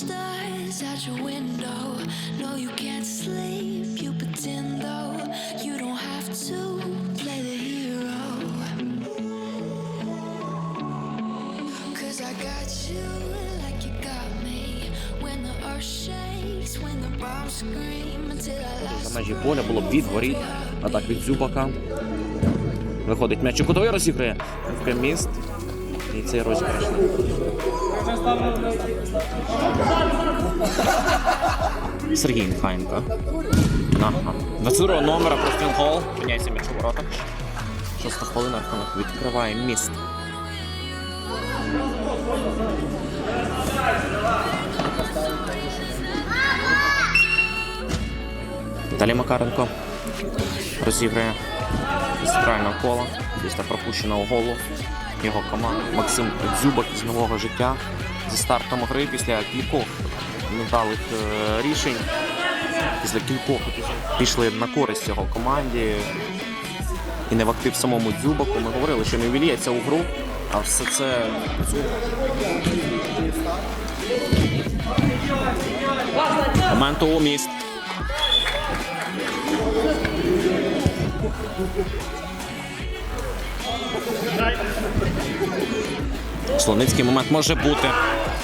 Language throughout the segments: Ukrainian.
stars out your window. No, you can't sleep. You pretend though you don't have to play the hero. Cause I got you like you got me. When the earth shakes, when the bombs scream until I last. За межі поля було від воріт. Атак від Зюбака. Виходить м'яч у кутовий розіграє. В міст. І цей розіграш. Сергій Михайенко. Ага. 22 номера простріл гол. Міняється м'яч у воротах. Шоста хвилина рахунок відкриває міст. Віталій Макаренко розіграє з центрального кола після пропущеного голу його команда. Максим Дзюбак з нового життя зі стартом гри після кількох невдалих е, рішень. Після кількох пішли на користь його команді. І не в актив самому Дзюбаку. Ми говорили, що не ввіліється у гру, а все це моменту у міст. Слоницький момент може бути.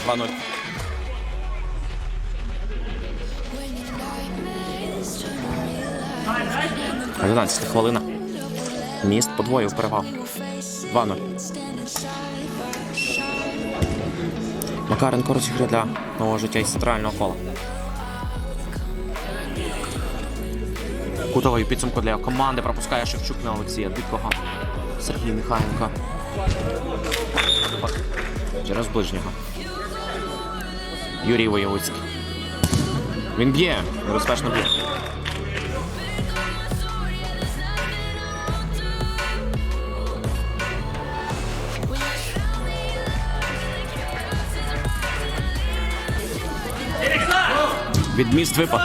2-0. 11 хвилина. Міст подвоїв перевагу. 2-0. Макаренко розіграє для нового життя із центрального кола. Кутовий підсумку для команди пропускає Шевчук на Олексія Дикого. Сергій Михайленко. Через ближнього. Юрій Воєвицький. Він б'є, небезпечно б'є. Від міст випад.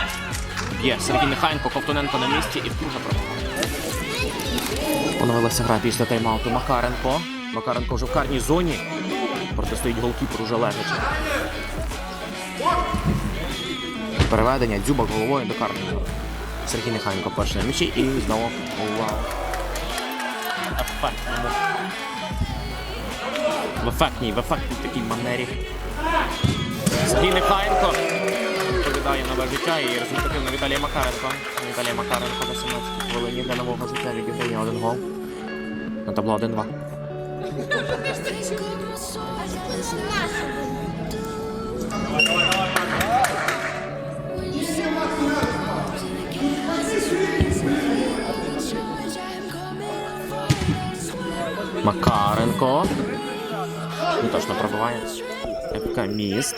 Б'є Сергій Михайленко, Ковтуненко на місці і вдруге пробуває. Поновилася гра після тайм-ауту Макаренко. Макаренко вже в карній зоні. Протистоїть голкіпер уже лежачи. Переведення дзюбак головою до карного. Сергій Михайленко перший на м'ячі і знову увагу. В ефектній, в ефектній такій манері. Сергій Михайленко відповідає нове життя і результативно Віталій Макаренко. Віталій Макаренко на 17 хвилині для нового життя відіграє один гол. На табло 1-2. Макаренко. Не точно пробиває. ФК міст.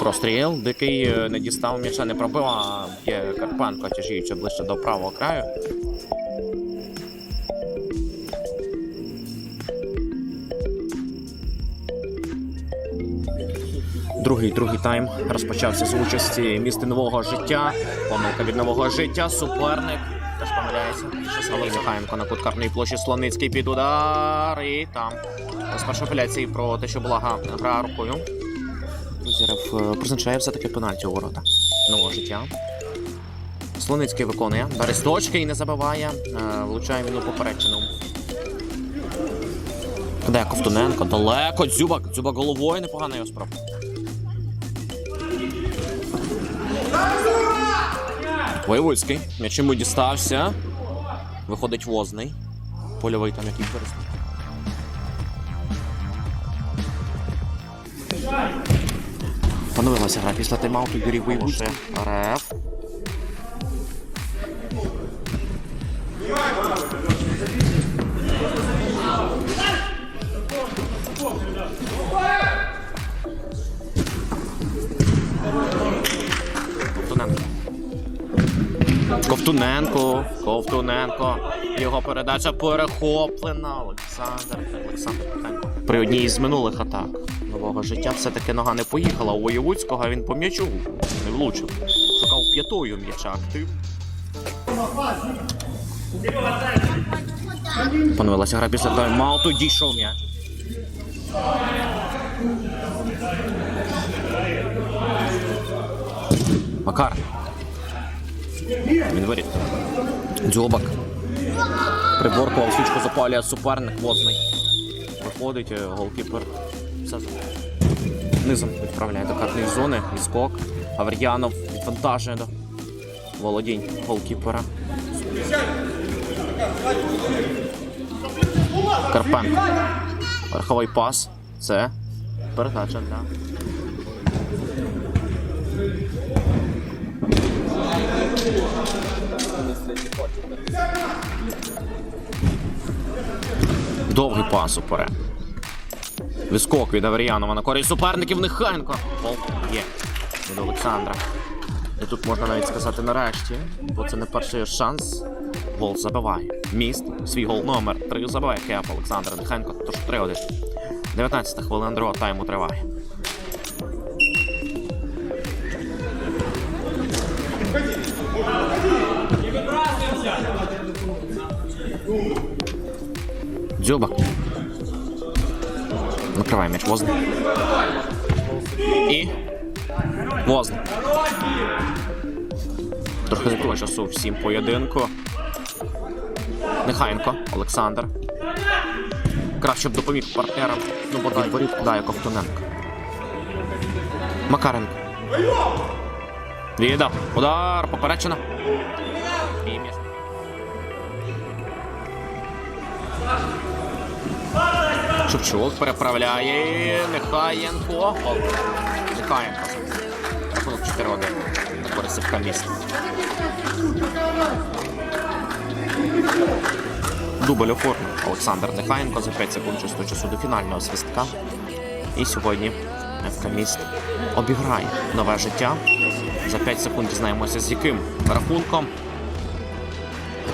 Простріл. Дикий е, не дістав м'яча, не пробив, а є Карпенко, тяжіючи ближче до правого краю. Другий другий тайм розпочався з участі місти нового життя. Помилка від нового життя. Суперник теж помиляється. Сергій Михайленко на кут карної площі Слоницький під удар. І там спершу апеляції про те, що була гра рукою. Зірев е, призначає все-таки пенальті у ворота нового життя. Слоницький виконує. Бересточки і не забиває. Е, Влучає він у поперечину. Де Ковтуненко? Далеко. Дзюбак. Дзюбак головою непогано його спроба. Воєвольський. М'яч йому дістався. Виходить возний. Польовий там який перест. Поновилася гра після тайм-ауту Юрій Воєвольський. РФ. Ковтуненко. Ковтуненко. Його передача перехоплена. Олександр. Олександр Ковтуненко. При одній із минулих атак нового життя все-таки нога не поїхала у Воєвудського, він по м'ячу не влучив. Шукав п'ятою м'яча актив. Поновилася гра після тайм-ауту. Дійшов м'яч. Макар. Він виріт. Дзюбак. Приборкував свічку запалює суперник возний. Виходить е, голкіпер. Все. Низом відправляє до карної зони. Відскок. Авер'янов відвантажує до володінь голкіпера. Карпенко. Верховий пас. Це передача для. Довгий пас уперед. Вискок від Аверіянова на користь суперників Нехайенко. Гол є від Олександра. І тут можна навіть сказати нарешті, бо це не перший шанс. Гол забиває. Міст, свій гол номер 3 забиває Кеп Олександр Нехайенко, тож 3-1. 19 хвилина другого тайму триває. Дзюбак. Накриває м'яч Возний. І. Возний. Трохи закрила часу всім поєдинку. Нехайенко, Олександр. Краще б допоміг партнерам. Ну, бо від воріт кидає Ковтуненко. Макаренко. Віддав. Удар. Поперечина. І м'яч. Шевчук переправляє. Нехаєнко. Нехаєнко. Рахунок 4-1. На користь Севка. Дубль оформив Олександр Нехаєнко за 5 секунд чистого часу до фінального свистка. І сьогодні ФК обіграє нове життя. За 5 секунд дізнаємося, з яким рахунком.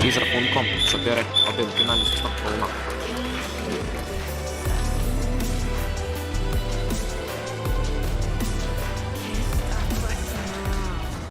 І з рахунком 4-1 фінальний свисток полуна.